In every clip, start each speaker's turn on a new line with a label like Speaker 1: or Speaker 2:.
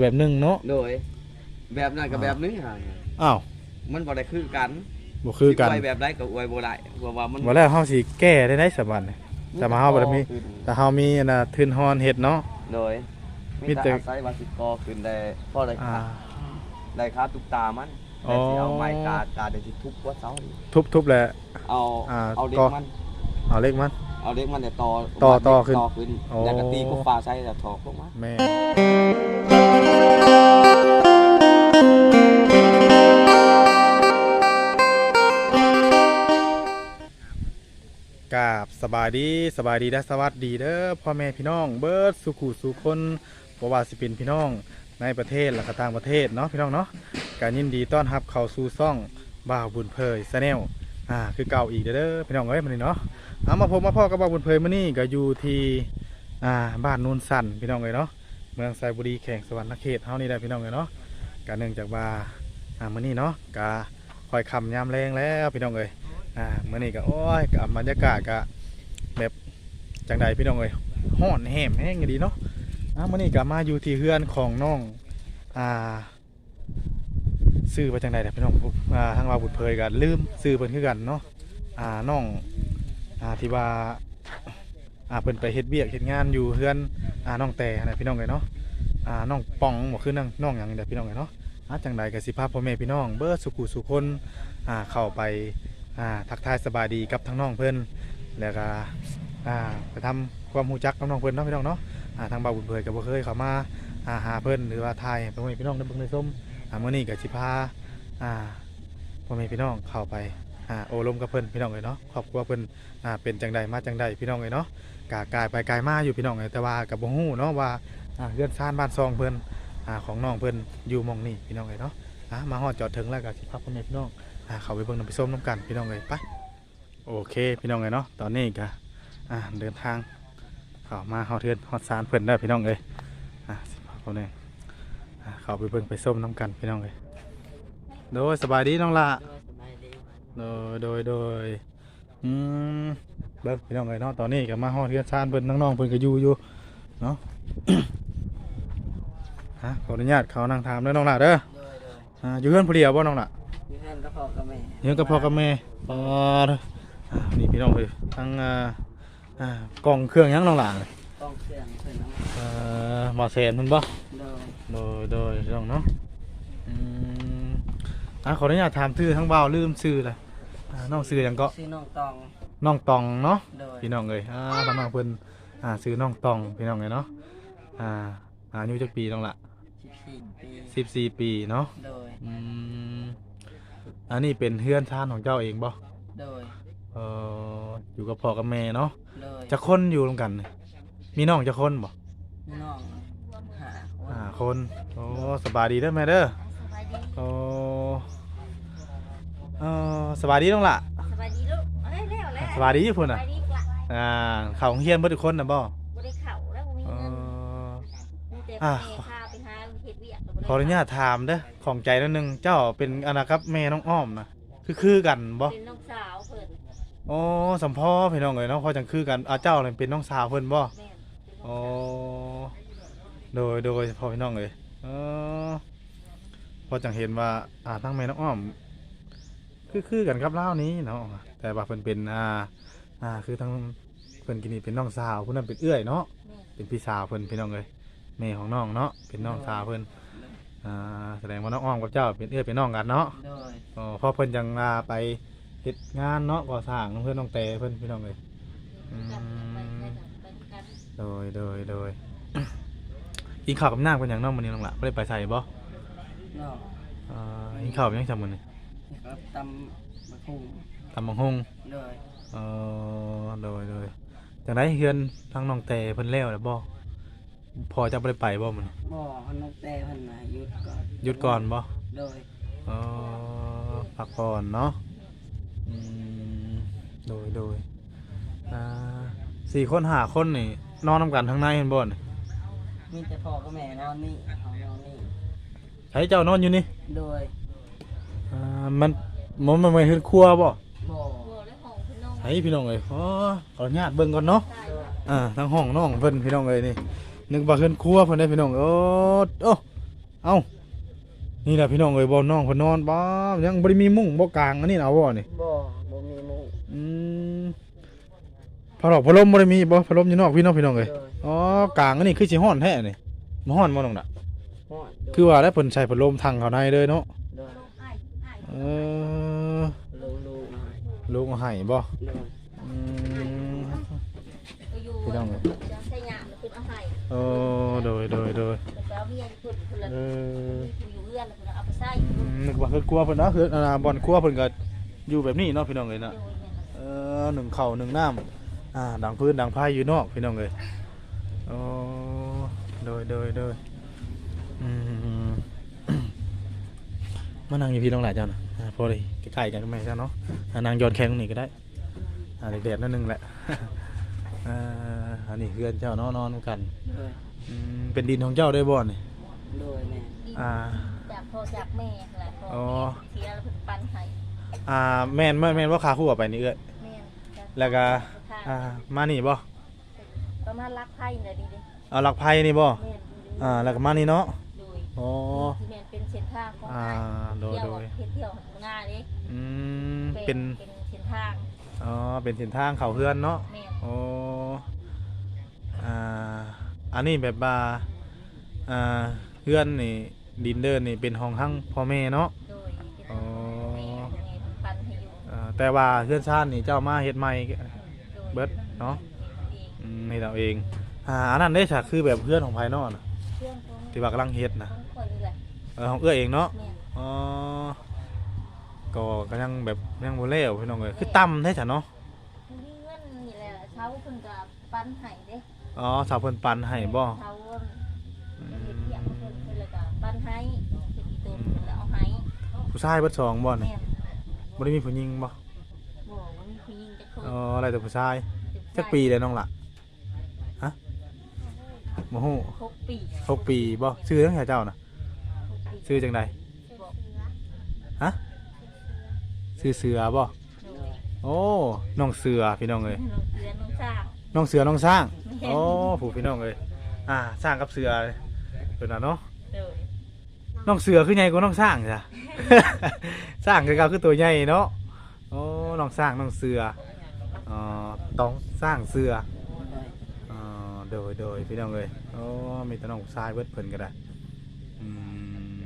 Speaker 1: แบบหนึงเนาะ
Speaker 2: โดย แบบนั้นกับแบบนี้ฮะ
Speaker 1: อ้าว
Speaker 2: มันบ่ได้คือกัน
Speaker 1: บ่คือกัน
Speaker 2: สิอวยแบบใดก็อวยบ่ได้เพราะว่ามัน
Speaker 1: บ่แล้วเฮาสิแก้ได้ได้สบัดนี่แต่มาเฮาบ่ได้มี
Speaker 2: ขึ้น
Speaker 1: แต่เฮามีอันน่ะทืนฮอนเฮ็ดเนาะ
Speaker 2: โดย
Speaker 1: มี
Speaker 2: มี
Speaker 1: แต่
Speaker 2: แต่อาศัยว่าสิกอขึ้นได้พอได้
Speaker 1: อ่า
Speaker 2: ค่าได้ค่าตุกตามัน
Speaker 1: อ๋อ
Speaker 2: แต่สิเอาไม้กาดกาดได้สิทุบหัว่าเสานี่
Speaker 1: ทุบๆแหละ
Speaker 2: เอา
Speaker 1: อ่า
Speaker 2: เอาเด็ก
Speaker 1: ก็
Speaker 2: มัน
Speaker 1: เอาเล็กมัน
Speaker 2: เอาเด็กมันเนี่ยต่อ
Speaker 1: ต่อต่อขึ้น
Speaker 2: ต่อขึ้น
Speaker 1: โอ้
Speaker 2: แล้วก็ตีกุฟ้าใส่แล้วถอกลงมา
Speaker 1: แม่ กาบสบายดีสบายดีและสวัสดีเด้อพ่อแม่พี่น้อง เบิร์ดสุขุสุคนบ่ว่าสิเป็นพี่น้องในประเทศและก็ต่างประเทศเนาะพี่น้องเนาะการยินดีต้อนรับเข้าสู่ซ่องบ่าวบุญเพยซแนลอ่าคือเก่าอีกเด้อพี่น้องเอ้ยมื้อนี้เนาะเอามาพบมาพ่อกับบ่าวบุญเพยมื้อนี้ก็อยู่ที่อ่าบ้านโนนสันพี่น้องเอ้ยเนาะเมืองไซบุรีแข่งสวรรณเขตเฮานี่ได้พี่น้องเอ้ยเนาะก็เนื่องจากว่าอ่ามื้อนี้เนาะก็ค่อยคำยามแรงแล้วพี่น้องเอ้ย อ่ามื่อนี้ก็โอ้ยกับบรรยากาศก็แบบจังใดพี่น้องเอ้ยห้อนแหมแห้งดีเนาะอ่ามื่อนี้ก็มาอยู่ที่เฮือนของน้องอ่าซื้อไปจังใดแต่พี่น้องอ่าทางว่าบุตรเพยกันลืมซื้อเพิ่นคือกันเนาะอ่าน้องอ่าที่ว่าอ่าเพิ่นไปเฮ็ดเวียกเฮ็ดงานอยู่เฮือนอ่าน้องแต่นะพี่น้องเอ้ยเนาะอ่าน้องป่องบ่คือน้องน้องหยังนี่แหละพี่น้องเอ้ยเนาะอ่าจังใดก็สิพาพ่อแม่พี่น้องเบิดสุขุสุคนอ่าเข้าไป อ่าทักทายสบายดีกับทั้งน้องเพื่อนแล้วก็อ่าไปทำความรู้จักกับน้องเพื่อนเนาะพี่น้องเนาะอ่าทางบ่าวบุญเผยกับบ่เคยเข้ามาอ่าหาเพื่อนหรือว่าทายให้พ่อแม่พี่น้องได้เบิ่งได้มอ่ามื้อนี้ก็สิพาอ่าพ่อแม่พี่น้องเข้าไปอ่าโอลมกับเพิ่อนพี่น้องเอ้ยเนาะครอบครัวเพิ่นอ่าเป็นจังใดมาจังใดพี่น้องเอ้ยเนาะกากายไปกายมาอยู่พี่น้องเอ้ยแต่ว่ากับบ่ฮู้เนาะว่าอ่าเรือนซ่านบ้านซองเพิ่นอ่าของน้องเพิ่อนอยู่หมองนี้พี่น้องเอ้ยเนาะอ่ามาฮอดจอดถึงแล้วก็สิพาพ่อแม่พี่น้อง อ่าเขาไปเบิ่งน้ำไปส้มน้ำกันพี่น้องเลยไปโอเคพี่น้องเลยเนาะตอนนี้ก็อ่าเดินทางเข้ามาเฮาเทือนฮอดซานเพื่อนได้พี่น้องเลยอ่าสิพาเขาเนี่ยอ่าเขาไปเบิ่งไปส้มน้ำกันพี่น้องเลยโดยสบายดีน้องละโดยโดยโดยอืมเบิ่งพี่น้องเลยเนาะตอนนี้ก็มาฮอดเทือนซานเพิ่อนน้องๆเพิ่อนก็อยู่อยู่เนาะฮะขออนุญาตเขานั่งถามเด้อน้องละเด้อ
Speaker 2: โดยโดย
Speaker 1: อ่าอยู่เพื่อนผู้เดียวบ่น้องละ
Speaker 2: มีแฟนก็พอกับแม่
Speaker 1: เลี้ยงกับพ่อกับแม่ปอดอ่านี่พี่น้องเลยทั้งอ่าอ่ากล่องเครื่องหยังน้องหลาน
Speaker 2: ต้องเครื่องเพิ่นเอา
Speaker 1: เอ่อหมอเซนมันบ่
Speaker 2: โดย
Speaker 1: โดยโดยพี่น้องเนาะอืมอ่าขออนุญาตถามชื่อทั้งเบาลืมชื่อเลยอ่าน้องชื่อหยังก็
Speaker 2: ชื่อน้องตอง
Speaker 1: น้องตองเนาะ
Speaker 2: โดย
Speaker 1: พี่น้องเลยอ่าทางน้องเพิ่นอ่าชื่อน้องตองพี่น้องเลยเนาะ อ่าอายุจักปีน้องละ
Speaker 2: 14ปี
Speaker 1: สิบสี่ปีเนาะ
Speaker 2: โดย
Speaker 1: อืม อันนี้เป็นเฮือนท่านของเจ้าเองบ่
Speaker 2: โดย
Speaker 1: เอออยู่กับพ่อกับแม่เนาะ
Speaker 2: โดย
Speaker 1: จะคนอยู่ร่วมกันนี่มีน้องจะคนบ่
Speaker 2: น้องหา
Speaker 1: อ่าคนโอ้สบายดีเด้อแม่เด้อ
Speaker 3: สบายดี
Speaker 1: โอ้เออสบายดีน้องล่ะ
Speaker 3: สบายดีลูกเอ้ยแล้วแล้ว
Speaker 1: สบายดีอยู่พุ่น
Speaker 3: ส
Speaker 1: น่ะ
Speaker 3: บายดีกละ
Speaker 1: อ่าเข้าโรงเรียนเบิดทุกคนน่ะบ่
Speaker 3: บ่ได้เข่าแล้วบ่มี
Speaker 1: เอ
Speaker 3: เงิน
Speaker 1: อ
Speaker 3: มีแต่
Speaker 1: อะ
Speaker 3: แม่
Speaker 1: ออนุญาตถามเด้อของใจนิดนึงเจ้าเป็นอนาครับแม่น้องอ้อมนะคือคือกันบ่
Speaker 3: เป็นน้องสาวเพิ่น
Speaker 1: โอ้สัมพ่อพี่น้องเอ้ยเนาะพอจังคือกันอ่าเจ้าเลยเป็นน้องสาวเพิ่นบ่
Speaker 3: แม่นเป็นน้
Speaker 1: โอ้
Speaker 3: อง
Speaker 1: โดยโดยพ่อพี่น้องเอ้ยเออพอจังเห็นว่าอ่าทั้งแม่น้องอ้อม คือคือกันครับเล่าวนี้เนาะแต่ว่าเพิ่นเป็นอ่าอ่าคือทั้งเพิ่นกินนี่เป็นน้องสาวผู้นั้นเป็นเอื้อยเนาะ
Speaker 3: แม่น
Speaker 1: เป็นพี่สาวเพิ่นพี่น้องเลยแม่ของน้องเนาะเป็นน้องสาวเพิ่น อ่าแสดงว่าน้องอ้อมกับเจ้าเป็นเอื้อยเป็นน้องกันเนาะ
Speaker 2: โดย
Speaker 1: อ๋อพอเพิ่นจังอ่าไปเฮ็ดงานเนาะก่อสร้างเพื่อนน้องเตเพิ่นพี่น้องเลยอื
Speaker 3: กันไป
Speaker 1: ม
Speaker 3: ไปไปกัน
Speaker 1: โดยโดยโดยกินข้าวกับน้ำเป็นอย่างน้องมื้อนี้น้องละบ่ได้ไปใส่บ่
Speaker 2: น้อง
Speaker 1: อ่ากินข้าวเป็นหยังจำมื้อนี้
Speaker 2: ครับตำมะคุง
Speaker 1: ตำบักฮง
Speaker 2: โดย
Speaker 1: เออโดยโดยจังไดเฮือนทางน้องเตเพิ่นแล้วแล้วบ่ พอจะบ่ได้ไปบ่มื้อนี้
Speaker 2: บ่เขานกแต่เพิ่นน่ะหยุดก่อน
Speaker 1: หยุดก่อนบ่
Speaker 2: โดย
Speaker 1: เออพักผ่อนเนาะอืมโดยโดยอ่าสี่คนหาคนนี่นอนนำกันทั้งในเห็นบ่นี่
Speaker 2: มีแต่พ่อกับแม่นอนนี่เขานอนนี่
Speaker 1: ใช้เจ้านอนอยู่นี่
Speaker 2: โดย
Speaker 1: อ่ามันมันมันไม่เห็นครัวบ่
Speaker 2: บ่
Speaker 3: บัวและของพี่น้อง
Speaker 1: ใช้พี่น้องเอ้ยอ๋อขออนุญาตเบิ่งก่อนเนาะ
Speaker 3: ใช่
Speaker 1: อ่าทางห้องน้องเพิ่นพี่น้องเอ้ยนี่ นึกว่าเฮือนครัวเพิ่นได้พี่น้องโอ้โอ้เอ้านี่แหละพี่น้องเอ้ยบ่น้องเพิ่นนอนบ่ยังบ่ได้มีมุ้งบ่กลางอันนี้น่ะเอาบ่นี่
Speaker 2: บ่บ่มีมุ้ง
Speaker 1: อืมพัดลมพัดลมบ่ได้มีบ่พัดลมอยู่นอกพี่น้องพี่น้องเอ้ย
Speaker 2: โดย
Speaker 1: อ๋อกลางอันนี้คือสิฮ้อนแท้นี่บ่ฮ้อนบ่น้องน่ะ
Speaker 2: ฮอดโดย
Speaker 1: คือว่าแล้วเพิ่นใช้พัดลมทางเข้าในเลยเนาะ
Speaker 2: โดย
Speaker 3: ลูกไอ้ไอ้
Speaker 1: เออ
Speaker 2: ลงลูกมา
Speaker 1: ลุงเอาให้บ่
Speaker 2: โดย
Speaker 1: อืม
Speaker 3: ก็อยู่
Speaker 1: พี่น้องเอ้ย โอ้โดยโดยโดย
Speaker 3: แล้วก็เอาเมียคุณคุณละ
Speaker 1: เออ
Speaker 3: อยู่เรือนแล้วคุณเอาไปใส่
Speaker 1: อืมนึกว่าเฮือนครัวเพิ่นเนาะเฮือนอ่าบ่อนครัวเพิ่นก็อยู่แบบนี้เนาะพี่น้องเอ้ยเนาะ
Speaker 3: ยเนี่ย
Speaker 1: เออหนึ่งเข่าหนึ่งน้ำอ่าดังพื้นดังพายอยู่นอกพี่น้องเลยโอ้โดยโดยโดยอืม มานั่งอยู่พี่น้องหลายเจ้านะอ่าพอเลยใกล้ๆกันก็ไม่เจ้าเนาะอ่านางย้อนแข้งตรงนี้ก็ได้อ่าเด็ดๆนั่นนึงแหละ อ่าอันนี้เพื่อนเจ้าเนาะนอนกัน
Speaker 2: โดย
Speaker 1: อืมเป็นดินของเจ้าได้บ่นี่
Speaker 2: โดยแม่
Speaker 1: อ่า
Speaker 3: จากพ่อจากแม่แหละพ่อ
Speaker 1: อ๋อ
Speaker 3: เสียแล้วเพิ่นปันให้
Speaker 1: อ่าแม่นแม่นแม่นว่าขาคู่ออกไปนี่เอ้ย
Speaker 3: แม่น
Speaker 1: แล้วก็อ่ามานี่บ่
Speaker 3: ประมาณรักไพ่เลยดีดิ
Speaker 1: เอาหลักไพ่นี่บ่
Speaker 3: แม่น
Speaker 1: อ่าแล้วก็มานี่เนาะ
Speaker 3: โดย
Speaker 1: อ๋อ
Speaker 3: ที่แม่นเป็นเส้นทางของ
Speaker 1: อ่า
Speaker 3: อ้าย
Speaker 1: โดย
Speaker 3: เที่ยว
Speaker 1: โดย
Speaker 3: เฮ็ดเที่ยวของง่ายเด้
Speaker 1: อืมเป็น
Speaker 3: เป็นเส้นทาง
Speaker 1: อ๋อเป็นเส้นทางเขาเฮือนเนาะ
Speaker 3: แม่น
Speaker 1: โอ้อ่าอันนี้แบบว่าอ่าเฮือนนี่ดินเดินนี่เป็นห้องทั้งพ่อแม่เนาะ
Speaker 3: โดยเป็น
Speaker 1: อ๋อ
Speaker 3: แม่แม่เพิ่นปันให้อยู่
Speaker 1: อ่าแต่ว่าเฮือนชาตินี่เจ้ามาเฮ็ดใหม่
Speaker 3: โดย
Speaker 1: เบิดเนาะ
Speaker 3: เอง
Speaker 1: อืมเฮ็ดเอาเองอ่าอันนั้นได้ฉากคือแบบเพื่อนของภายนอกน่ะ
Speaker 3: เครื่องของ
Speaker 1: ที่ว่ากำลังเฮ็ดนะ
Speaker 3: ของคนนี่แหละ
Speaker 1: เออของเอื้อเองเนาะ
Speaker 3: แม่น
Speaker 1: อ๋อ ก็ก็ยังแบบยังบ่แล้วพี่น้องเอ้ยคือต่ำแท้จ้ะเนาะ
Speaker 3: มีเงินนี่แหละเช้าเพิ่นก็ปันให้เด้
Speaker 1: อ๋อสาวเพิ่นปันให้บ่
Speaker 3: เช้าเพิ่นเฮ็ดเที่ยงเพิ่นเพิ่นแล้วก็ปันให้เฮ็ดอีตูนเพิ่นแล้วเอาให้
Speaker 1: ผู้ชายเบิดสองบ่นี่
Speaker 3: แม่น
Speaker 1: บ่ได้มีผู้หญิงบ่
Speaker 3: บ่มันมีผู้หญิงจักคน
Speaker 1: อ๋ออะไรแต่ผู้ชาย
Speaker 3: เป็น
Speaker 1: จักปีเลยน้องล่ะฮะบ่ฮู้
Speaker 3: หกปี
Speaker 1: หกปีบ่ชื่อจังไดเจ้าน่ะ
Speaker 3: หกปี
Speaker 1: ชื่อจังได
Speaker 3: บอก
Speaker 1: ฮะชื่อเสือบ่
Speaker 3: โดย
Speaker 1: โอ้น้องเสือพี่น้องเอ้ย
Speaker 3: น้องเสือน้องสร้าง
Speaker 1: น้องเสือน้องสร้าง
Speaker 3: แม่น
Speaker 1: โอ้ผู้พี่น้องเอ้ยอ่าสร้างกับเสือเพิ่นน่ะเนาะ
Speaker 3: โดย
Speaker 1: น้องเสือคือใหญ่กว่าน้องสร้างจ้ะ สร้างคือเก่าคือตัวใหญ่เนาะโอ้น้องสร้างน้องเสืออ๋อต้องสร้างเสือ
Speaker 2: โดย
Speaker 1: อ๋อโดยโดยพี่น้องเลยโอ้มีแต่น้องชายเบิดเพิ่นก็ได้อืม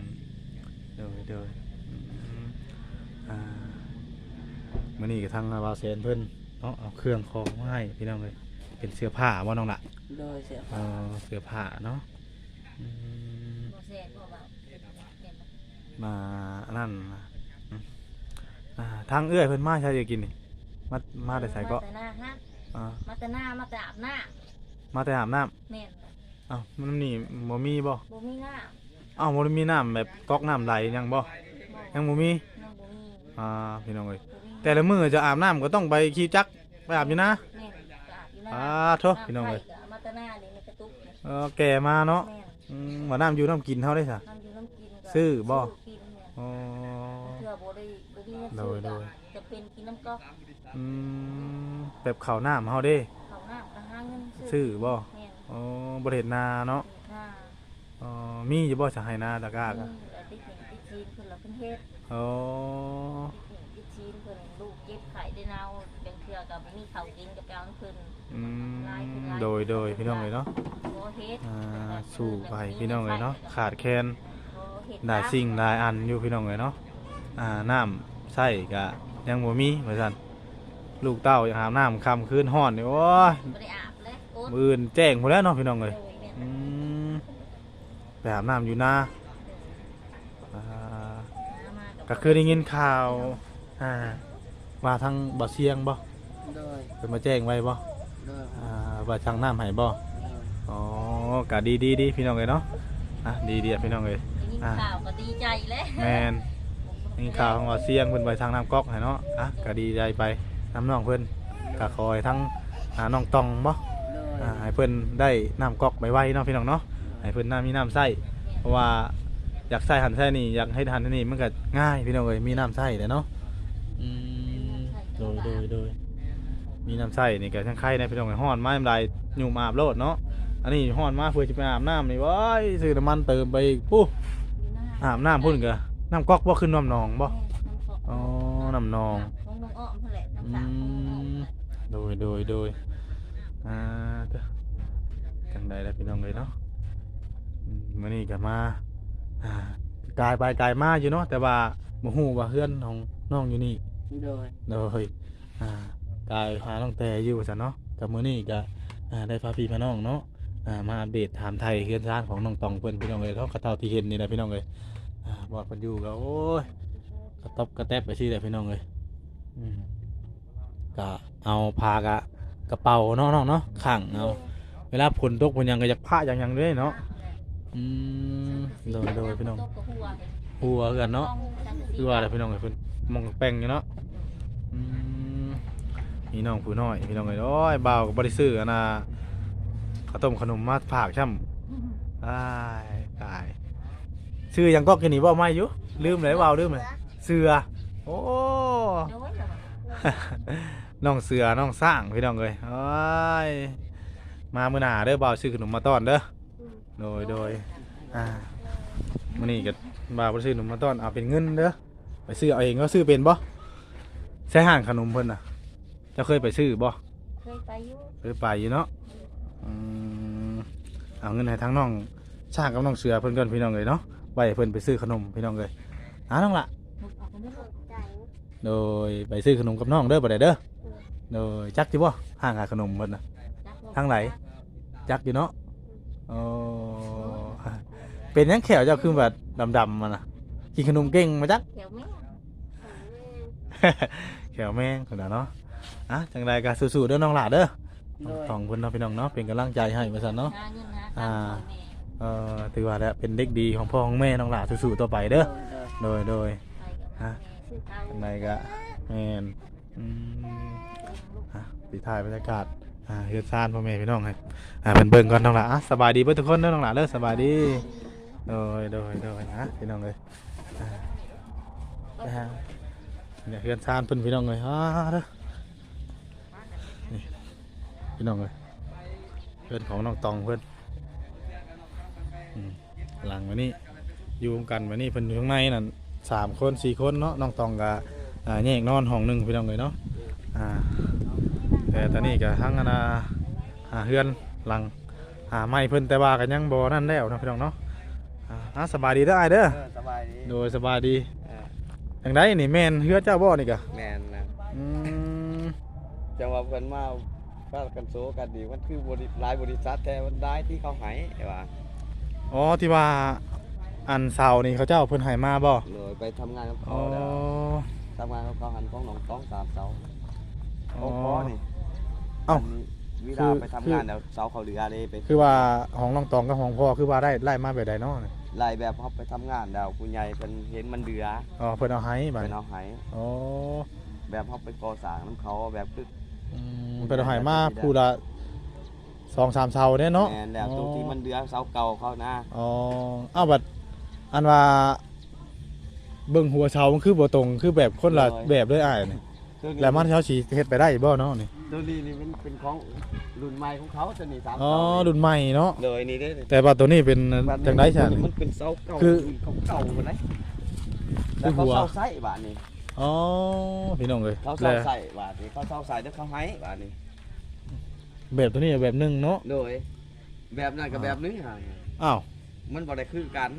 Speaker 1: โดยโดยอืมอ่า มื้อนี้ก็ทางวาวเซนเพิ่นเนาะเอาเครื่องของมาให้พี่น้องเลยเป็นเสื้อผ้าบ่น้องละ
Speaker 2: โดยเสีย
Speaker 1: เออเสื้อผ้าเนาะอืม
Speaker 3: บ่แซ่บบ่ว่าเห็นบ่
Speaker 1: มาอันนั่นนะอืมอ่าทางเอื้อยเพิ่นมาใช่จะกินนี่มามาแต่ใส่ก็
Speaker 3: มาแต่หน้าฮะ
Speaker 1: อ่า
Speaker 3: มาแต่หน้ามาแต่อาบน้
Speaker 1: มาแต่อาบน้ำำ
Speaker 3: แม่น
Speaker 1: อ้าวมันนี่บ่มีบ่
Speaker 3: บ่มีหน้า
Speaker 1: อ้าวบ่ได้มีน้ำแบบก๊อกน้ำไหลยังบ่
Speaker 3: บ่
Speaker 1: ยังบ่มี
Speaker 3: น้องบ่มี
Speaker 1: อ่าพี่น้องเอ้ย
Speaker 3: บ่มี
Speaker 1: แต่ละมื้อจะอาบน้ำก็ต้องไปขี่จักรไปอาบอยู่นะ
Speaker 3: แม่นก็อาบอยู่หน้า
Speaker 1: อ่าโทษพี่น้องเอ้ยำ
Speaker 3: ไผ่ก็มาแต่หน้านี่มันกระตุกเนี่ย
Speaker 1: เออแก่มาเนาะ
Speaker 3: แม่น
Speaker 1: อืมว่าน้ำอยู่น้ำกินเฮาได้ซะ
Speaker 3: น้ำอยู่น้ำกินก็
Speaker 1: ซื้อบ่
Speaker 3: กินเนี่ย
Speaker 1: อ๋อ
Speaker 3: เพื่อบ่ได้บ่มีเงิน
Speaker 1: โด
Speaker 3: ซื้
Speaker 1: ย
Speaker 3: อ
Speaker 1: โด
Speaker 3: ก็
Speaker 1: ย
Speaker 3: จะเป็นกินน้ำก๊อก
Speaker 1: อืมแบบข้าวน้ำเฮาเด้
Speaker 3: เขาน้ำก็หาเงิน
Speaker 1: ซื้อบ่
Speaker 3: แม่น
Speaker 1: อ๋อบ่ได้เฮ็ดนาเนาะ
Speaker 3: หน้า
Speaker 1: อ๋อมีอยู่บ่จะให้นาตะกร้าก็
Speaker 3: นี่แหละติดหนึ่งติดจีนเพิ่นละเพิ่นเฮ็ด
Speaker 1: อ๋อ
Speaker 3: ติด ก็บ่มีข้าวกินกับแก้วเพิ่น
Speaker 1: อืมโดยโดยพี่น้องเอ้ยเนาะ
Speaker 3: บ่เฮ็ด
Speaker 1: อ่าสู้ไปพี่น้องเอ้ยเนาะขาดแคลน
Speaker 3: บ่เฮ็ด
Speaker 1: ได้สิ่งได้อันอยู่พี่น้องเลยเนาะอ่าน้ำใส่กะยังบ่มีเหมือนกันลูกเต้ายังหาน้ำคำคืนห้อนนี่โอ้ย
Speaker 3: บ่ได้อาบเลยโอ๊ต
Speaker 1: มืออื่นแจ้งหมดแล้วเนาะพี่น้องเลย
Speaker 3: โดยแม่น
Speaker 1: อืมไปอาบน้ำอยู่นาอ่า
Speaker 3: มา
Speaker 1: ก็คือได้ยินข่าวอ่าว่าทางบ่เสียงบ่
Speaker 2: โดย
Speaker 1: เพิ่นมาแจ้งไว้บ่
Speaker 2: โดย
Speaker 1: อ่าว่าทางน้ำให้บ่
Speaker 2: โดย
Speaker 1: อ๋อก็ดีดีดีพี่น้องเลยเนาะอะดีดีอะพี่น้องเลย
Speaker 3: ได้ยินข่าวก็ดีใจเลย
Speaker 1: แมนนี่ข่าวของว่าเสียงเพิ่นไปทางน้ำก๊อกให้เนาะอะก็ดีใจไปน้ำน้องเพิ่นก็คอยทั้งอ่าน้องตองบ่
Speaker 2: โดย
Speaker 1: อ่าให้เพิ่นได้น้ำก๊อกไวๆเนาะพี่น้องเนาะ ให้เพิ่นน้ามีน้ำใส่เพราะว่าอยากใส่หันใส่นี่อยากให้หันใส่นี่มันก็ง่ายพี่น้องเอ้ยมีน้ำใส่แหละเนาะอืมโดยโดยโดย มีน้ำใส่นี่ก็ทั้งไข่ในพี่น้องเอ้ยฮ้อนมาน้ำลายยุ่มอาบโลดเนาะอันนี้ฮ้อนมาเพื่อจะไปอาบน้ำนี่เว้ยซื้อน้ำมันเติมไปอีกปุ๊อาบน้ำพุ่นก็น้ำก๊อกบ่ขึ้นน้ำหนองบ่
Speaker 3: น้ำกอก
Speaker 1: อ๋อน้ำหนอง
Speaker 3: ของน้องอ้อมนั่นแหละน้ำ
Speaker 1: อื
Speaker 3: สางของน้องอ้อม
Speaker 1: มโดยโดยโดยอ่าเด้อจังใดล่ะพี่น้องเลยเนาะอืมมื้อนี้ก็มาอ่ากายไปกายมาอยู่เนาะแต่ว่าบ่ฮู้ว่าเฮือนของน้องอยู่นี่
Speaker 2: โดย
Speaker 1: โดยอ่า กายหาน้องแต่อยู่ซั่นเนาะกับมื้อนี้ก็ได้พาพี่พาน้องเนาะมาอัปเดตถามไทยเฮือนซ่านของน้องตองเพิ่นพี่น้องเลยเนากระเท่าที่เห็นนี่แหละพี่น้องเลยอ่าบ่เพิ่นอยู่ก็โอ้ยกระตบกระแตบไปซี่แหละพี่น้องเลยก็เอาพากะกระเป๋าเนาะน้องเนาะขังเอาเวลาฝนตกฝนยังก็อยากผ้าอย่างยังเลยเนาะอืมโดยโดยพี่น้อง
Speaker 3: หัวเลย
Speaker 1: หัวกันเนาะ
Speaker 3: ต้องจังสิ
Speaker 1: คือว่าอะไรพี่น้องไอ้เพิ่นมองแป้งอยู่เนาะ นี่น้องผู้น้อยพี่น้องเอ้ยโอ้ยบ่าวก็บ่ได้ซื้ออันน่ะข้าวต้มขนมมาฝากช่ำตายตายซื้อหยังก็กินนี่บ่ไม่อยู่ลืมเลยว่าวลืมเลยเสือโอ้
Speaker 3: โดยเหรอ
Speaker 1: น้องเสือน้องสร้างพี่น้องเอ้ยโอ้ยมามื้อหน้าเด้อบ่าวซื้อขนมมาต้อนเด้อโดยโดยอ่ามื้อนี้ก็บ่าวบ่ได้ซื้อขนมมาต้อนเอาเป็นเงินเด้อไปซื้อเอาเองก็ซื้อเป็นบ่ใช้ห้างขนมเพิ่นน่ะ เจ้าเคยไปซื้อบ่
Speaker 3: เคยไปอยู่
Speaker 1: เคยไปอยู่เนาะอืมเอาเงินให้ทั้งน้องช่างกับน้องเสือเพิ่นก่อนพี่น้องเลยเนาะไว้ให้เพิ่นไปซื้อขนมพี่น้องเลยอ่าน้องละ
Speaker 3: มุกออกไปไม่หมด
Speaker 1: โดยไปซื้อขนมกับน้องเด้อบ่ได้เด้อโดยจักจิบ่ห้างขายขนมเพิ่นน่ะ ทางไหน จักอยู่เนาะโอ้เป็นหยังแขวเจ้าคือแบบดำๆมาน่ะกินขนมเก่งมาจัก
Speaker 3: แถวแม่
Speaker 1: แขวแม่งคนน่ะเนาะ อะจังใดก็สู้ๆเด้อน้องหลาเด้อ
Speaker 2: โดย
Speaker 1: ของเพิ่นเนาะพี่น้องเนาะเป็นกำลังใจให้ว่าซั่นเนาะ
Speaker 3: หาเงินหาตังค์ให้แม่
Speaker 1: เอ่อถือว่าแล้วเป็นเด็กดีของพ่อของแม่น้องหลาสู้ๆต่อไปเด้อ
Speaker 2: โดย
Speaker 1: โดยโดย
Speaker 3: ไปกับ
Speaker 1: ฮะ
Speaker 3: แม่ซื้อข้าว
Speaker 1: ข้างในก็แม่นอืมอะปิดท้ายบรรยากาศอ่าเฮือนซ่านพ่อแม่พี่น้องให้อ่าเป็นเบิ่งก่อนน้องหลาอะสบายดีเบิดทุกคนเด้อน้องหลาเด้อสบายดีโดยโดยโดยนะพี่น้องเอ้ยอ่านะฮะเนี่ยเฮือนซ่านเพิ่นพี่น้องเอ้ยอ่าเด้อนี่ พี่น้องเอ้ยเพื่อนของน้องตองเพิ่นอืมหลังวันนี้อยู่กันวันนี้เพิ่นอยู่ข้างในนั่นสามคนสี่คนเนาะน้องตองกับอ่าแยกนอนห้องหนึ่งพี่น้องเลยเนาะอ่าแต่ตอนนี้ก็ทั้งอนนาหาเฮือนหลังหาไม้เพิ่นแต่ว่ากันยังบ่นั่นแล้วเนาะพี่น้องเนาะอ่าอะสบายดีเด้ออ้ายเด้อ
Speaker 2: เออสบายดี
Speaker 1: โดยสบายดี
Speaker 2: เออ
Speaker 1: จังไดนี่แม่นเฮือเจ้าบ่นี่กะ
Speaker 2: แม่นนะ
Speaker 1: อืม
Speaker 2: จังว่าเพิ่นมา ฟ้ากันโซกันดีมันคือบริหลายบริษัทแต่มันได้ที่เขาให้ไอ้ว่า
Speaker 1: อ๋อที่ว่าอันเสานี่เขาเจ้าเพิ่นให้มาบ่
Speaker 2: เลยไปทำงานกับ
Speaker 1: อ๋
Speaker 2: เขา
Speaker 1: อ
Speaker 2: แล้วทำงานกับเขาหันของหนองต้องสามเสา
Speaker 1: อ๋
Speaker 2: โอ้
Speaker 1: อ
Speaker 2: พอนี่
Speaker 1: เอ้า
Speaker 2: นนี้ว
Speaker 1: คื
Speaker 2: ลาไปทำงานแล้วเสาเขาเหลือเลยไป
Speaker 1: คือว่าของน้องตองกับของพ่อคือว่าได้ไล่มาแบบใดเนาะ
Speaker 2: ไล่แบบเขาไปทำงานแล้วผู้ใหญ่เพิ่นเห็นมันเดือ
Speaker 1: อ๋อเพิ่นเอาให้บัด
Speaker 2: เพิ่น
Speaker 1: นี้
Speaker 2: เอาให้
Speaker 1: อ๋อ
Speaker 2: แบบเขาไปก่อสร้างน้ำเขาแบบคือ
Speaker 1: อืมเป็นเอาใหายมาพูละสองสามเสาเนี่ยเนาะ
Speaker 2: แม่นแล้วตรงที่มันเดือเสาเก่าเขานะ
Speaker 1: อ๋ออ้าวบัดอันว่าเบิ่งหัวเสามันคือบ่ตรงคือแบบคนละแบบเลยอ้ายนี่
Speaker 2: ตัวนี้
Speaker 1: แล้วมันเช้าสีเฮ็ดไปได้บ่เนาะนี่
Speaker 2: ตัวนี้นี่มันเป็นของรุ่นใหม่ของเขาตัวนี้สาม
Speaker 1: อ๋อ
Speaker 2: เสา
Speaker 1: รุ่นใหม่เนาะ
Speaker 2: เลยนี่เด้
Speaker 1: แต่ว่าตัวนี้เป็นจังได๋ซะ
Speaker 2: มันเป็นเสาเก่า
Speaker 1: คือ
Speaker 2: ของเก่าหมดเลย
Speaker 1: คื
Speaker 2: แล้ว
Speaker 1: อหั
Speaker 2: เขา
Speaker 1: ว
Speaker 2: เสาใส่บาทนี่
Speaker 1: อ๋อพี่น้องเอ้ย
Speaker 2: เขา
Speaker 1: แล้
Speaker 2: เสาวใส่บาทนี่เขาเสาใส่แล้วเขาให้บาทนี่
Speaker 1: แบบตัวนี้แบบหนึงเนาะ
Speaker 2: โดย แบบนั้นกับแบบนี้ห่าง
Speaker 1: อ้าว
Speaker 2: มันบ่ได้คือกัน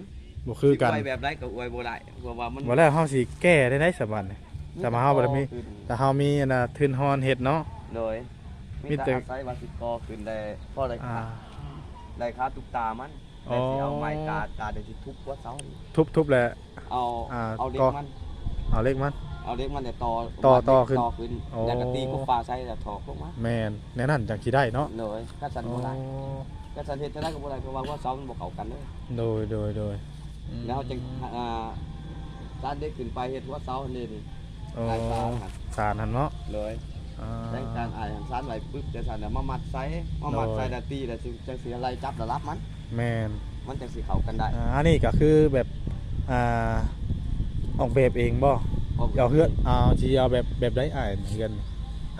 Speaker 1: บ่คือกัน
Speaker 2: สิอวยแบบใดก็อวยบ่ได้เพราะว่ามัน
Speaker 1: บ่แล้วเฮาสิแก้ได้ได้สบัดนี่แต่มาเฮาบ่ได้มี
Speaker 2: ขึ้น
Speaker 1: แต่เฮามีอันน่ะทืนฮอนเฮ็ดเนาะ
Speaker 2: โดย
Speaker 1: มี
Speaker 2: มี
Speaker 1: แต่
Speaker 2: แต่อาศัยว่าสิกอขึ้นได้พอได้
Speaker 1: อ่า
Speaker 2: ค่าได้ค่าตุกตามัน
Speaker 1: อ๋อ
Speaker 2: แต่สิเอาไม้กาดกาดได้สิทุบหัวเสานี่
Speaker 1: ทุบๆแหละ
Speaker 2: เอา
Speaker 1: อ่า
Speaker 2: เอาเล็
Speaker 1: ก็
Speaker 2: กมัน
Speaker 1: เอาเลขมัน
Speaker 2: เอาเล็กมันเนี่ยต่อ
Speaker 1: ต่อต่อขึ้น
Speaker 2: ต่อขึ้น
Speaker 1: อ๋อ
Speaker 2: แล้วก็ตีกุฟ้าใส่แล้วถอกลงมา
Speaker 1: แม่นแน่นั่นจังสิได้เนาะ
Speaker 2: โดยก็สันบ่ได้
Speaker 1: อ๋อ
Speaker 2: ก็สันเฮ็ดจะได้ก็บ่ได้เพราะว่าหัวเสามันบ่เข้ากันเด้อ
Speaker 1: โดยโดยโดยอืม
Speaker 2: แล้วจึงอ่าสานได้ขึ้นไปเฮ็ดหัวเสานี่นี่
Speaker 1: อ๋อ
Speaker 2: ลายตาหัน
Speaker 1: สารหันเนาะ
Speaker 2: เลย
Speaker 1: อ่า
Speaker 2: แต่งการอ่านหันสานไว้ปึ๊บจะสันน่ะมามัดใส่มามัดใส่ดาตีแล้วจึงจังสิอะไรจับแล้วรับมัน
Speaker 1: แม่น
Speaker 2: มันจังสิเข้ากันได้
Speaker 1: อ่าอันนี้ก็คือแบบอ่า ออกแบบเองบ่เอาเฮือนเอาสิเอาแบบแบบได้อ่านเฮือน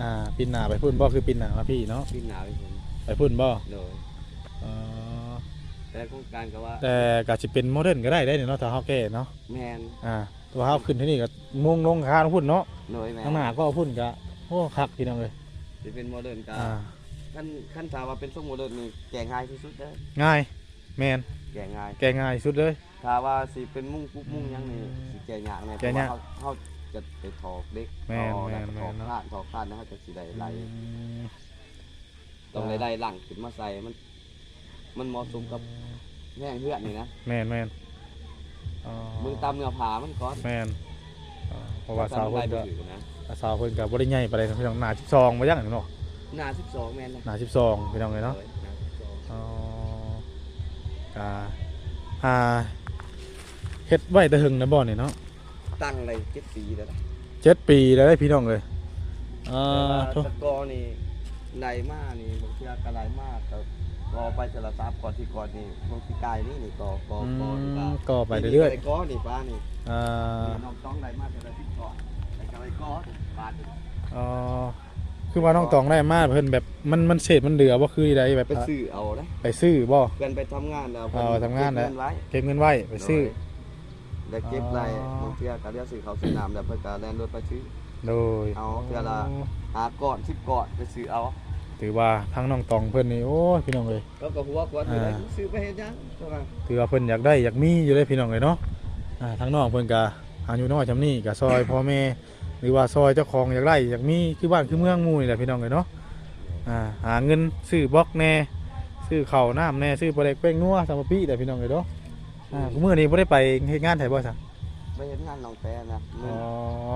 Speaker 1: อ่าปินหน้าไปพุ่นบ่คือปินหน้ามาพี่เนาะ
Speaker 2: ขึ้นหน้าไปเห็น
Speaker 1: ไปพุ่นบ่
Speaker 2: เลย
Speaker 1: อ๋อ
Speaker 2: แต่แต่โครงการก็ว่า
Speaker 1: แต่ก็สิเป็นโมเดิร์นก็ได้ได้เนาะถ้าเฮาแก้เนาะ
Speaker 2: แมน
Speaker 1: อ่าตัวเฮาขึ้นที่นี่ก็มงลงคาพุ่นเนาะ
Speaker 2: โดยแมน
Speaker 1: ข้างหน้าก็เอาพุ่นก็โอ้คักพี่น้องเลย
Speaker 2: สิเป็นโมเดิร์นก็
Speaker 1: อ่า
Speaker 2: ขั้นขั้นถามว่าเป็นทรงโมเดิร์นนี่แก่ง่ายที่สุดเด้อ
Speaker 1: ง่ายแมน
Speaker 2: แก่ง่าย
Speaker 1: แกง่ายสุดเลย
Speaker 2: ถ้าว่าสิเป็นมุ่งปุ๊บมุ่งหยังนี่สิแก่ยากแน่เพ
Speaker 1: แก่
Speaker 2: ราะ
Speaker 1: ยา
Speaker 2: ว่ากเขาเขาจะไปถอกเด็ก
Speaker 1: แม่น
Speaker 2: ถอก
Speaker 1: แม่น
Speaker 2: ถอก
Speaker 1: แม่นเนาะ
Speaker 2: คาดถอกคาดนะเขาจะสิได้ไหล
Speaker 1: อืม
Speaker 2: ต้องได้ได้หลังขึ้นมาใส่มัน มันเหมาะสมกับแม่งเพื่อนนี่นะ
Speaker 1: แมนแมนอ๋อ
Speaker 2: มือตามเนื้อผามันก่อน
Speaker 1: แมนอ๋อเพราะว่าสาวเพิ่นก็
Speaker 2: ถ้าทำได้บ่ถือนะ
Speaker 1: สาวเพิ่นก็บ่ได้ใหญ่ปานใดเนาะพี่น้องหน้า12บ่ยังเนาะ
Speaker 2: หน้า12แม่นนะ
Speaker 1: หน้า12พี่น้องเลยเนาะ
Speaker 2: ออหน้า12
Speaker 1: อ๋อก็อ่า เฮ็ดไว้แต่หึงนะบ่นี่เนาะ
Speaker 2: ตั้งเลยเจ็ดปีแล้วนะ
Speaker 1: เจ็ดปีแล้วเด้อพี่น้องเลยอ่า
Speaker 2: แต่ว่า
Speaker 1: โถ่
Speaker 2: สกอร์นี่ไหลมากนี่บางทีก็ไหลมากแต่กอไปสารซับก่อนที่ก่อนนี่บางทีกายนี่นี่กอกอ
Speaker 1: อื
Speaker 2: กอนี่
Speaker 1: ม
Speaker 2: ก็
Speaker 1: ก็ไปเรื่อย
Speaker 2: ๆกอนี่ป้านี่
Speaker 1: ๆอ่า
Speaker 2: น้องต้องไหลมากแต่ละทิศก่อนแต่ก็ไหลกอปาด
Speaker 1: อ๋อคือว่าน้องตองได้มาเพิ่นแบบมันมันเศษมันเหลือบ่คือใดแบบ
Speaker 2: ไปซื้อเอานะ
Speaker 1: ไปซื้อบ่
Speaker 2: เพื่อนไปทำงานแล้ว
Speaker 1: เอาทำงานแล้ว
Speaker 2: เก็บเงิไว้
Speaker 1: เก็บเงินไว้ไปซื้อ
Speaker 2: แล้วเก็บไร
Speaker 1: อ๋อ
Speaker 2: บางทีก็เรียกซื้อเขาซื้อน้ำแล้วเพื่อนก็แล่นรถไปซื้อ
Speaker 1: โดย
Speaker 2: เอาเทื่อละหาก่อนสิบก่อนไปซื้อเอา
Speaker 1: ถือว่าทั้งน้องตองเพิ่นนี่โอ้ยพี่น้องเอ้ย
Speaker 2: แล้วก็หัวกวนอยู่ได้
Speaker 1: อ่า
Speaker 2: ซื้อไปเฮ็ดหยังเท่านั้น
Speaker 1: ถือว่าเพิ่นอยากได้อยากมีอยู่เลยพี่น้องเอ้ยเนาะอ่าทั้งน้องเพิ่นก็อายุน้อยจำนี้ก็ซอยพ่อแม่หรือว่าซอยเจ้าของอยากได้อยากมีคือบ้านคือเมืองหมู่นี่แหละพี่น้องเอ้ยเนาะอ่าหาเงินซื้อบล็อกแน่ซื้อข้าวน้ำแน่ซื้อปลาเล็กแป้งนัวสามปีแต่พี่น้องเอ้ยเนาะ อ่ากูมื้อนี้บ่ได้ไปเฮ็ดงานไถบ่ซะ
Speaker 2: ไปเฮ็ดงานน้องแปรนะมื
Speaker 1: อ๋
Speaker 2: อ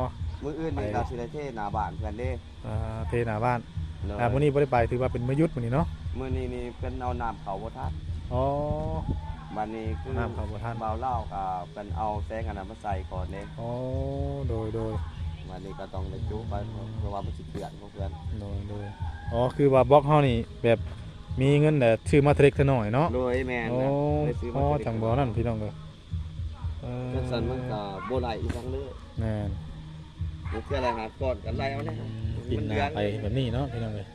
Speaker 1: อ
Speaker 2: มืออื่นนี่
Speaker 1: ไป
Speaker 2: ก็สิได้เทหน้าบ้านเพื่อนเด้
Speaker 1: อ่าเทหน้าบ้าน
Speaker 2: เลย
Speaker 1: อ่ามื้อนี้บ่ได้ไปถือว่าเป็นมื้อหยุดมื้อนี้เนาะ
Speaker 2: มื้อนี้นี่เพิ่นเอาน้ำเขาบ่ทัน
Speaker 1: อ๋อ
Speaker 2: บัดนี้คือ
Speaker 1: น้ำเขาบ่ทัน
Speaker 2: เบาเหล้าก็เพิ่นเอาแสงอันนั้นมาใส่ก่อนเด้
Speaker 1: อ๋อโดยโดย
Speaker 2: บัดนี้ก็ต้องได้จุไปเพราะว่ามันสิเปื้อนของเพื่อน
Speaker 1: โดยโดยอ๋อคือว่าบล็อกเฮานี่แบบ มีเงินแต่ซื้อมาเทเล็กเทน้อยเนาะ
Speaker 2: โดยแม่น
Speaker 1: โอ้
Speaker 2: นะได้ซื้อ
Speaker 1: อ๋
Speaker 2: มา
Speaker 1: อ
Speaker 2: เด็ก
Speaker 1: จังบ่นั่นพี่น้องเอ้ยเออ
Speaker 2: จังซั่นมันก็บ่ไหลอีกทั้งเลย
Speaker 1: แม่น
Speaker 2: มันคืออะไรหาก่อนกันไหลเอาเนี่ย
Speaker 1: ปินหน้าไปแบบนี้เนาะพี่น้องเอ้ย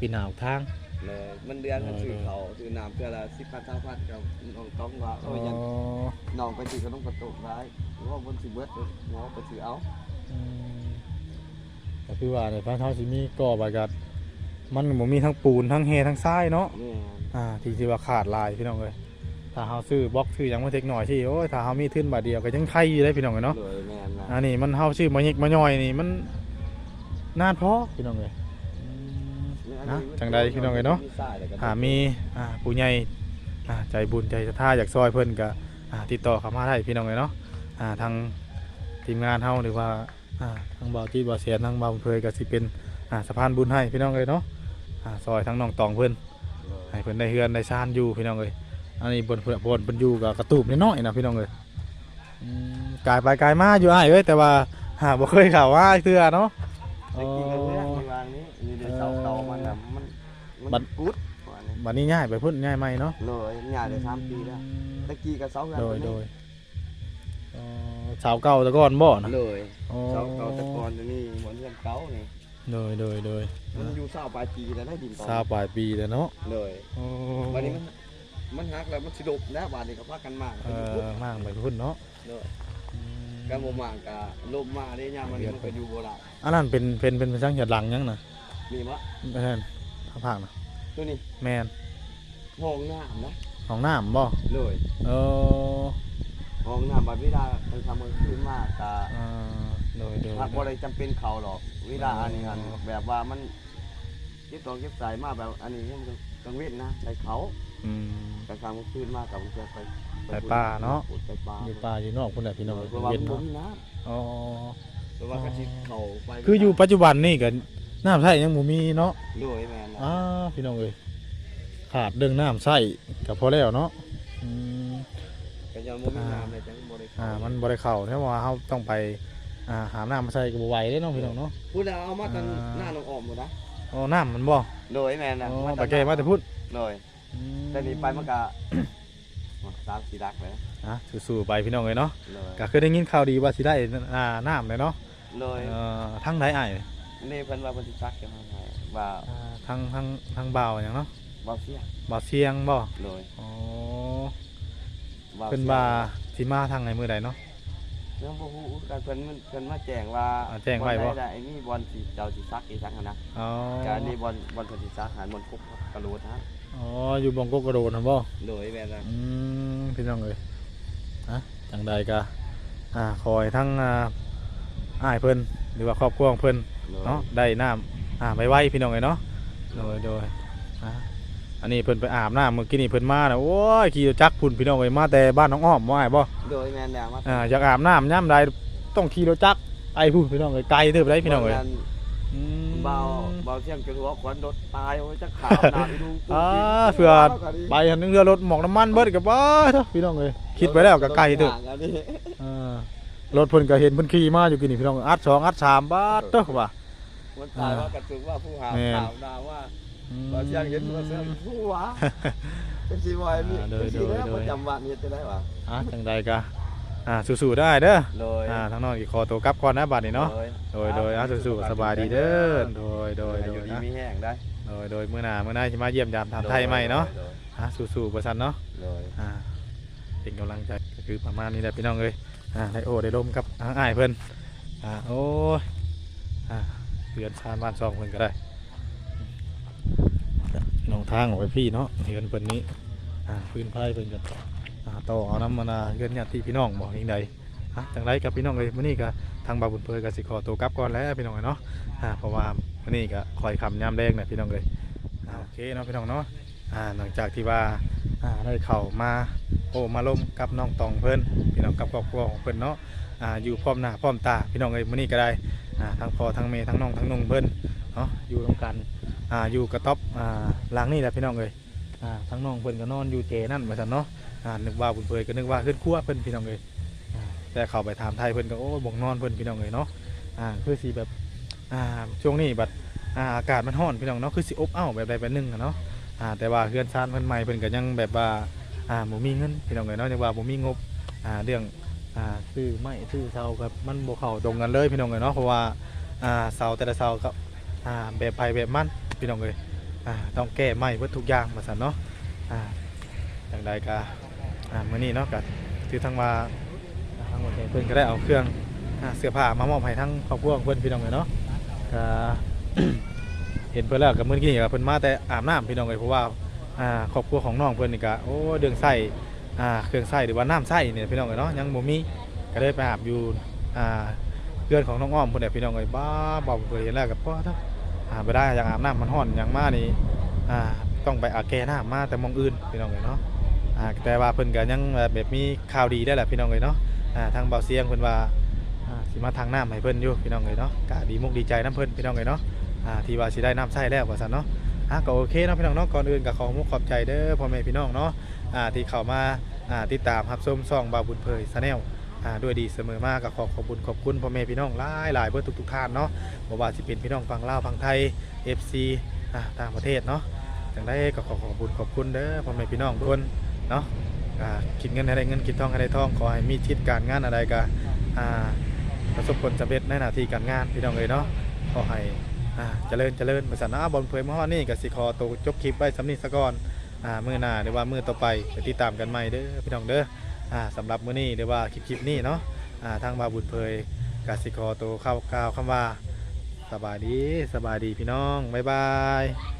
Speaker 1: ปินหน้าออกทาง
Speaker 2: เลยมันเดือนมันซื้อเขาซื้อน้ำเพื่อละ10,000 20,000ก็น้องต้องว่า
Speaker 1: อ๋
Speaker 2: เอา
Speaker 1: อ
Speaker 2: ยังน้องไปซื้อก็ต้องกระตุกได้หรือว่าบนสิเบิดเนาะไปซื้อเอา
Speaker 1: อืมก็คือว่าในบ้านเฮาสิมีก่อใบกัด มันบ่มีทั้งปูนทั้งเฮทั้งทรายเนาะ
Speaker 2: แม่น
Speaker 1: อ่าที่ที่ว่าขาดลายพี่น้องเอ้ยถ้าเฮาซื้อบล็อกซื้อหยังมาเทคหน่อยที่โอ้ยถ้าเฮามีทุนบาทเดียวก็ยังไข่อยู่ได้พี่น้องเอ้ยเนาะ
Speaker 2: เลยแม่นนะ
Speaker 1: อันนี้มันเฮาชื่อมายิกมาย่อยนี่มันนานพอพี่น้องเลยนะจังใดพี่น้องเลยเนาะ
Speaker 2: มีสายแล้วก็
Speaker 1: หามีอ่าผู้ใหญ่อ่าใจบุญใจศรัทธาอยากซอยเพิ่นก็อ่าติดต่อเข้ามาได้พี่น้องเลยเนาะอ่าทางทีมงานเฮาหรือว่าอ่าทางบ่าวจีบ่าวเสียนทางบ่าวเพยก็สิเป็นอ่าสะพานบุญให้พี่น้องเลยเนาะ อ่าซอยทั้งน้องตองเพิ่นให้เพิ่นได้เฮือนได้ชานอยู่พี่น้องเลยอันนี้บนเพิ่นบนเพิ่นอยู่กับกระตูบน้อยๆนะพี่น้องเลยอืมกายไปกายมาอยู่อ้ายเอ้ยแต่ว่าหาบ่เคยเข้าว่าเทื่อเนาะ
Speaker 2: ไอ้กินกันเนี่ยมีวางนี้มีเดือเสาเตามันน่ะมันมัน
Speaker 1: บัด
Speaker 2: กุดว่านี่
Speaker 1: บัดนี้ง่ายไปพุ่นง่ายไหมเนาะ
Speaker 2: เลยหญ้าได้สามปีแล้วตะกี้ก็เสาเงิน
Speaker 1: โดย โดยเอ่อสาวเก่าแตะก่อนบ่นะ
Speaker 2: เลย
Speaker 1: อ๋อ
Speaker 2: เสาเก่าแต่ก่อนตัวนี้เหมือนเงินเก่านี่
Speaker 1: โดยโดยโดย
Speaker 2: มันอยู่เสาปลายปีแล้วได้ดินตอน
Speaker 1: สาวปลายปีแล้วเนาะ
Speaker 2: เลย
Speaker 1: โอ้
Speaker 2: วันนี้มันมันหักแล้วมันสิดบแล้ววันนี้ก็พากันมาก
Speaker 1: เออมากไปพุ่นเนาะ
Speaker 2: เลย
Speaker 1: อืม
Speaker 2: กันบ่มากก็ลมมาได้ยามมันนี่มันก็อยู่บ่ได้
Speaker 1: อันนั้นเป็นเป็นเป็นเป็นช่างหยัดหลังยังนะ
Speaker 2: มีมะ
Speaker 1: ไม่ใช่ผ้าผากนะ
Speaker 2: ตัวนี้
Speaker 1: แมน
Speaker 2: ห้องน้ำนะ
Speaker 1: ของน้ำบ่
Speaker 2: เลย
Speaker 1: เออ
Speaker 2: ห้องน้ำบัดเวลาไปทำกลางคืนมากก็
Speaker 1: อ่า โดยโดย
Speaker 2: ถ้าบ่ได้จำเป็นเขาหรอกเวลาอันนี้อันแบบว่ามันเก็บตองเก็บสายมาแบบอันนี้มันกลางเว้นนะใส่เขา
Speaker 1: อืม
Speaker 2: กลางค่ำกลางคืนมากกับมันจะไป
Speaker 1: ไปป่าเนาะ
Speaker 2: ไปป่า
Speaker 1: อยู่ป่าอยู่นอกพุ่นแหละพี่น้อง
Speaker 2: เพราะว่า
Speaker 1: เย็
Speaker 2: มันนบ่
Speaker 1: เนาะ
Speaker 2: มีน้
Speaker 1: อ๋อำ
Speaker 2: เพราะว่ากระชิดเขาไป
Speaker 1: คืออยู่ปัจจุบันนี่กันน้ำใช้ยังบ่มีเนาะ
Speaker 2: ด้วยแม่นนะ
Speaker 1: อ่าพี่น้องเอ้ยขาดเรื่องน้ำใส่กับพอแล้วเนาะอืม
Speaker 2: ก็ยังบ่มีน้ำเลยจังบ่ได้
Speaker 1: อ่ามันบริเข่าเพราะว่าเขาต้องไป อ่าหาน้ำมาใส่กับไหวได้เนาะพี่น้องเนาะ
Speaker 2: พูดแล้วเอามาตอน
Speaker 1: อ่า
Speaker 2: หน้าน้องออมหมดนะ
Speaker 1: อ๋อน้ำมันบ่
Speaker 2: โดยแม่นนะ
Speaker 1: อ๋อ
Speaker 2: มา
Speaker 1: ปากแกมาแต่พูด
Speaker 2: โดยแต่นี่ไปมันก็ สามสี่ดักเลย
Speaker 1: อะสู้ๆไปพี่น้องเลยเนาะ
Speaker 2: เลย
Speaker 1: ก็คือได้ยินข่าวดีว่าสิได้อ่าน้ำเลยเนาะ
Speaker 2: เลย
Speaker 1: เอ่อทั้งไหนอ้าย
Speaker 2: นี่เพิ่นว่าเพิ่นสิซักจังไดว่า
Speaker 1: อ่าทั้งทั้งทั้งบ่าวอย่างเนาะ
Speaker 2: บ่เสีย
Speaker 1: บ่าวเสียงบ่
Speaker 2: เลย
Speaker 1: อ๋อ
Speaker 2: ว่า
Speaker 1: เพิ่นว่าสิมาทางไหนมื้อใดเนาะ
Speaker 2: เรื่องบ่ฮู้กันเพิ่นมันเพิ่นมาแจ้งว่า
Speaker 1: อ่าแจ้งไว้บ่
Speaker 2: นใดๆไอ้นี่บอลสิเจ้าสิซักอีซักหันนะ
Speaker 1: อ๋อ
Speaker 2: การนี้บอลบอลเพิ่นสิซักหันบอลคุบกระโดดฮะ
Speaker 1: อ๋ออยู่บงกกกระโดดนะบ่
Speaker 2: โดยแม่นนะ
Speaker 1: อืมพี่น้องเอ้ยฮะจังใดก็อ่าคอยทั้งอ่าอ้ายเพิ่นหรือว่าครอบครัวของเพิ่น
Speaker 2: โดย
Speaker 1: เนาะได้น้ำอ่าไว้ไว้พี่น้องเอ้ยเนาะโดยโดยอะ อันนี้เพิ่นไปอาบน้ำเมื่อกี้นี่เพิ่นมาน่ะโอ้ยขี่รถจักรพุ่นพี่น้องเอ้ยมาแต่บ้านน้องอ้อมบ่อ้ายบ่
Speaker 2: โดยแม่นแล้วมา
Speaker 1: อ่าอยากอาบน้ำย่ำใดต้องขี่รถจักรไปพุ่นพี่น้องเอ้ยไกลเด้อไปได้พี่น้องเอ้ย
Speaker 2: บาง
Speaker 1: อืม
Speaker 2: เบาเบาเสียงจนหัวควันรถตายโอ้ยจะขาวหนาอีดู
Speaker 1: อ่าเผื่อไปหันนึงเรือรถหมอกน้ำมันเบิดกับบ้าเถอะพี่น้องเอ้ยคิดไปแล้วก็ไกลเด้อ
Speaker 2: ห่างกันนี่
Speaker 1: อ่ารถเพิ่นก็เห็นเพิ่นขี่มาอยู่กินนี่พี่น้องอัดสองอัดสามบาทเด้อว่า
Speaker 2: มันตายว่ากระตุกว่าผู้หา
Speaker 1: แม่น
Speaker 2: ข่าวนาว่า เบาเสียงเห็นว่าเสียงผู้หวาเป็นสีวายนี่
Speaker 1: อ่าโดย
Speaker 2: เป็นสีแล้ว
Speaker 1: โดย
Speaker 2: ประจำวันนี่จะได้วะ
Speaker 1: อะจังใดก็อ่าสู้ๆได้เด้อ
Speaker 2: โดย
Speaker 1: อ่าทั้งน้องอีกขอตัวกลับก่อนนะบัดนี้เนาะ
Speaker 2: โดย
Speaker 1: โดยโดยอะสู้ๆสบายดีเด้อโดยโดย
Speaker 2: อ
Speaker 1: โด
Speaker 2: ยู่
Speaker 1: ย
Speaker 2: ดี
Speaker 1: นะ
Speaker 2: มีแห้งได้
Speaker 1: โดยโดยมื้อหน้ามื้อหน้าสิมาเยี่ยมยามถามไทยใหม่เนาะ
Speaker 2: โดย
Speaker 1: อะสู้ๆบ่ซั่นเนาะ
Speaker 2: โดย
Speaker 1: อ่าเป็นกำลังใจก็คือประมาณนี้แหละพี่น้องเอ้ยอ่าได้โอ้ได้ลมกับทางอ้ายเพิ่นอ่าโอ้ยอ่าเดือนชานบ้านซองเพิ่นก็ได้ น้องทางออกไปพี่เนาะเดือนเพิ่นนี้อ่าพื้นไผ่เพิ่นก็อ่าต่อเอาน้ำมานาเฮือนญาติพี่น้องบอกยังไงอะจังไรกับพี่น้องเลยมื้อนี้ก็ทางบาบุญเผยก็สิขอตัวกลับก่อนแล้วพี่น้องเอ้ยเนาะอ่าเพราะว่ามื้อนี้ก็คอยคำยามแดงนะพี่น้องเลยอ่าโอเคเนาะพี่น้องเนาะอ่าหลังจากที่ว่าอ่าได้เข้ามาโอ้มาล้มกับน้องตองเพิ่นพี่น้องกับครอบครัวของเพิ่นเนาะอ่าอยู่พร้อมหน้าพร้อมตาพี่น้องเอ้ยมื้อนี้ก็ได้อ่าทั้งพ่อทั้งแม่ทั้งน้องทั้งนุ่งเพิ่นเนาะอยู่ร่วมกัน อ่าอยู่กระต๊อบอ่าหลังนี่แหละพี่น้องเอ้ยอ่าทั้งน้องเพิ่นก็นอนอยู่เจนั่นว่าซั่นเนาะอ่านึกว่าบุญเผยก็นึกว่าขึ้นครัวเพิ่นพี่น้องเอ้ยอ่าแต่เข้าไปถามไทยเพิ่นก็โอ้บ่งนอนเพิ่นพี่น้องเอ้ยเนาะอ่าคือสิแบบอ่าช่วงนี้บัดอ่าอากาศมันร้อนพี่น้องเนาะคือสิอบอ้าวแบบใดแบบหนึ่งอะเนาะอ่าแต่ว่าเฮือนซานเพิ่นใหม่เพิ่นก็ยังแบบว่าอ่าบ่มีเงินพี่น้องเอ้ยเนาะจังว่าบ่มีงบอ่าเรื่องอ่าซื้อไม้ซื้อเสากับมันบ่เข้าตรงกันเลยพี่น้องเอ้ยเนาะเพราะว่าอ่าเสาแต่ละเสากับ อ่าแบบไผแบบมันพี่น้องเอ้ยอ่าต้องแก้ไม้เบิดทุกอย่างว่าซั่นเนาะอ่างใดก็อ่ามื้อนี้เนาะก็ถือทั้งว่าอ่าทางวันเพิ่นก็ได้เอาเครื่องอ่าเสื้อผ้ามามอบให้ทั้งครอบครัวของเพิ่นพี่น้องเอ้ยเนาะก็เห็นเพิ่นแล้วก็มื้อกี้ก็เพิ่นมาแต่อาบน้ำพี่น้องเอ้ยเพราะว่าอ่าครอบครัวของน้องเพิ่นนี่ก็โอ้เดืองไส้อ่าเครื่องไส้หรือว่าน้ำไส้เนี่ยพี่น้องเอ้ยเนาะยังบ่มีก็เลยไปอาบอยู่อ่าเพื่อนของน้องอ้อมเพิ่นเนี่ยพี่น้องเอ้ยบ้าบ่เคยเห็นแล้วกับพ่อถ้า อ่าไปได้อยากอาบน้ำมันร้อนอย่างมานี่อ่าต้องไปอาแก้น้ำมาแต่มองอื่นพี่น้องเอ้ยเนาะอ่าแต่ว่าเพิ่นก็ยังแบบมีข่าวดีได้แหละพี่น้องเอ้ยเนาะอ่าทางเบาเสียงเพิ่นว่าอ่าสิมาทางน้ำให้เพิ่นอยู่พี่น้องเอ้ยเนาะก็ดีมุกดีใจน้ำเพิ่นพี่น้องเอ้ยเนาะอ่าที่ว่าสิได้น้ำไส้แล้วว่าซั่นเนาะอะก็โอเคเนาะพี่น้องเนาะก่อนอื่นก็ขอมุกขอบใจเด้อพ่อแม่พี่น้องเนาะอ่าที่เข้ามาอ่าติดตามรับชมช่องบาบุญเผยชาแนลอ่า ด้วยดีเสมอมาก็ขอขอบคุณขอบคุณพ่อแม่พี่น้องหลายหลายเพื่อทุกทุกๆท่านเนาะบ่ว่าสิเป็นพี่น้องฝั่งลาวฝั่งไทย FC ต่างประเทศเนาะจังได้ก็ขอขอบคุณขอบคุณเด้อพ่อแม่พี่น้องทุกคนเนาะคิดเงินให้ได้เงินคิดทองให้ได้ทองขอให้มีทิศการงานอะไรก็ประสบผลสำเร็จในหน้าที่การงานพี่น้องเลยเนาะขอให้เจริญเจริญบริษัทนะบอลเผยมอนี่กับสิคอตัวจบคลิปไว้สำนีสะก่อนอมือหน้าหรือว่ามือต่อไปไปติดตามกันใหม่เด้อพี่น้องเด้อ สำหรับมื้อนี้หรือว่าคลิปคลิปนี้เนาะทางบาบุญเพยกาสิคอตัวเข้ากาวคำว่า สบายดีสบายดีพี่น้อง บ๊ายบาย